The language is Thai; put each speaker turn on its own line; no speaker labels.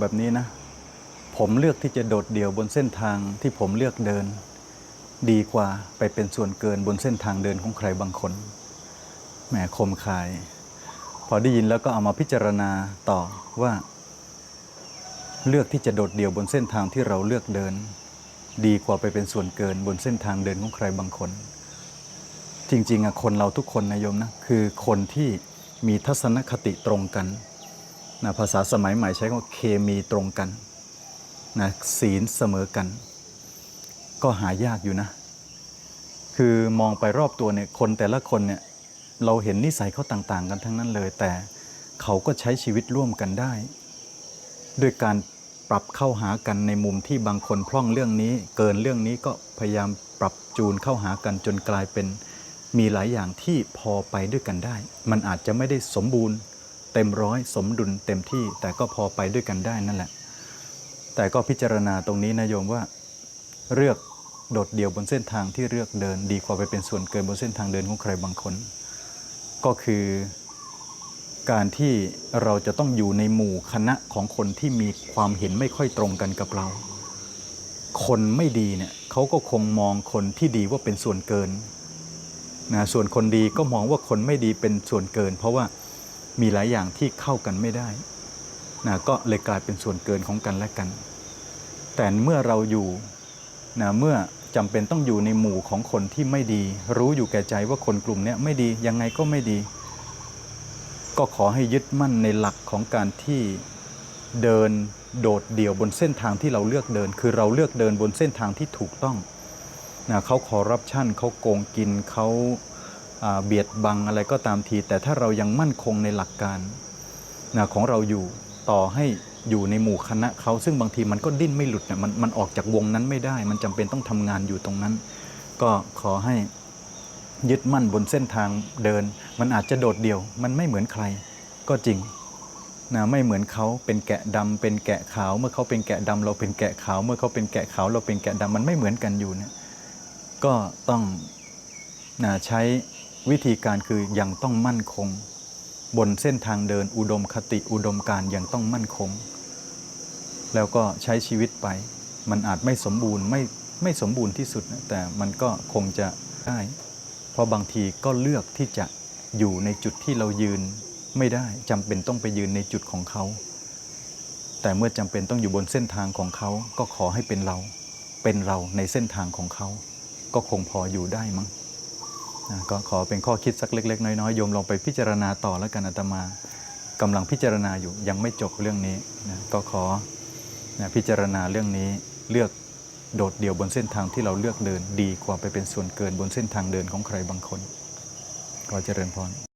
แบบนี้นะ ผมเลือกที่จะโดดเดี่ยวบนเส้นทางที่ผมเลือกเดิน ดีกว่าไปเป็นส่วนเกินบนเส้นทางเดินของใครบางคนแหมคมคาย พอได้ยินแล้วก็เอามาพิจารณาต่อว่า เลือกที่จะโดดเดี่ยวบนเส้นทางที่เราเลือกเดิน ดีกว่าไปเป็นส่วนเกินบนเส้นทางเดินของใครบางคน จริงๆอะคนเราทุกคนนะโยมนะคือคนที่มีทัศนคติตรงกัน นะภาษาสมัยใหม่ใช้คำว่าเคมีตรงกันนะศีลเสมอกัน ก็หายากอยู่นะ คือมองไปรอบตัวเนี่ยคนแต่ละคนเนี่ยเราเห็นนิสัยเขาต่าง ๆ กันทั้งนั้นเลย แต่เขาก็ใช้ชีวิตร่วมกันได้ ด้วยการปรับเข้าหากันในมุมที่บางคนพร่องเรื่องนี้ เกินเรื่องนี้ก็พยายามปรับจูนเข้าหากันจนกลายเป็นมีหลายอย่างที่พอไปด้วยกันได้ มันอาจจะไม่ได้สมบูรณ์ เต็มร้อยสมดุลเต็มที่ แต่ก็พอไปด้วยกันได้นั่นแหละ แต่ก็พิจารณาตรงนี้นะโยมว่า เลือกโดดเดี่ยวบนเส้นทางที่เลือกเดิน ดีกว่าไปเป็นส่วนเกินบนเส้นทางเดินของใครบางคน ก็คือการที่เราจะต้องอยู่ในหมู่คณะของคนที่มีความเห็นไม่ค่อยตรงกันกับเรา คนไม่ดีเนี่ยเขาก็คงมองคนที่ดีว่าเป็นส่วนเกินนะส่วนคนดีก็มองว่าคนไม่ดีเป็นส่วนเกิน เพราะว่า มีหลายอย่างที่เข้ากันไม่ได้นะก็เลยกลายเป็นส่วนเกินของกันและกัน แต่เมื่อเราอยู่นะเมื่อจำเป็นต้องอยู่ในหมู่ของคนที่ไม่ดี รู้อยู่แก่ใจว่าคนกลุ่มนี้ไม่ดียังไงก็ไม่ดี ก็ขอให้ยึดมั่นในหลักของการที่เดินโดดเดี่ยวบนเส้นทางที่เราเลือกเดิน คือเราเลือกเดินบนเส้นทางที่ถูกต้องนะเขาคอร์รัปชันเขาโกงกินเขา เบียดบังอะไรก็ตามที แต่ถ้าเรายังมั่นคงในหลักการนะของเราอยู่ต่อให้อยู่ในหมู่คณะเขาซึ่งบางทีมันก็ดิ้นไม่หลุดนะมันมันออกจากวงนั้นไม่ได้ มันจำเป็นต้องทำงานอยู่ตรงนั้น ก็ขอให้ยึดมั่นบนเส้นทางเดิน มันอาจจะโดดเดี่ยว มันไม่เหมือนใคร ก็จริงนะไม่เหมือนเขาเป็นแกะดำเป็นแกะขาว เมื่อเขาเป็นแกะดำเราเป็นแกะขาว เมื่อเขาเป็นแกะขาว เราเป็นแกะดำมันไม่เหมือนกันอยู่เนี่ยก็ต้องนะใช้ วิธีการคือยังต้องมั่นคง บนเส้นทางเดินอุดมคติอุดมการยังต้องมั่นคง แล้วก็ใช้ชีวิตไป มันอาจไม่สมบูรณ์ไม่ไม่สมบูรณ์ที่สุดนะแต่มันก็คงจะได้ เพราะบางทีก็เลือกที่จะอยู่ในจุดที่เรายืนไม่ได้จำเป็นต้องไปยืนในจุดของเขา แต่เมื่อจำเป็นต้องอยู่บนเส้นทางของเขาก็ขอให้เป็นเรา เป็นเราในเส้นทางของเขา ก็คงพออยู่ได้มั้ง ก็ขอเป็นข้อคิดสักเล็ก ๆ น้อยๆโยมลองไปพิจารณาต่อแล้วกันอาตมากำลังพิจารณาอยู่ยังไม่จบเรื่องนี้นะก็ขอนะพิจารณาเรื่องนี้เลือกโดดเดี่ยวบนเส้นทางที่เราเลือกเดินดีกว่าไปเป็นส่วนเกินบนเส้นทางเดินของใครบางคนขอเจริญพร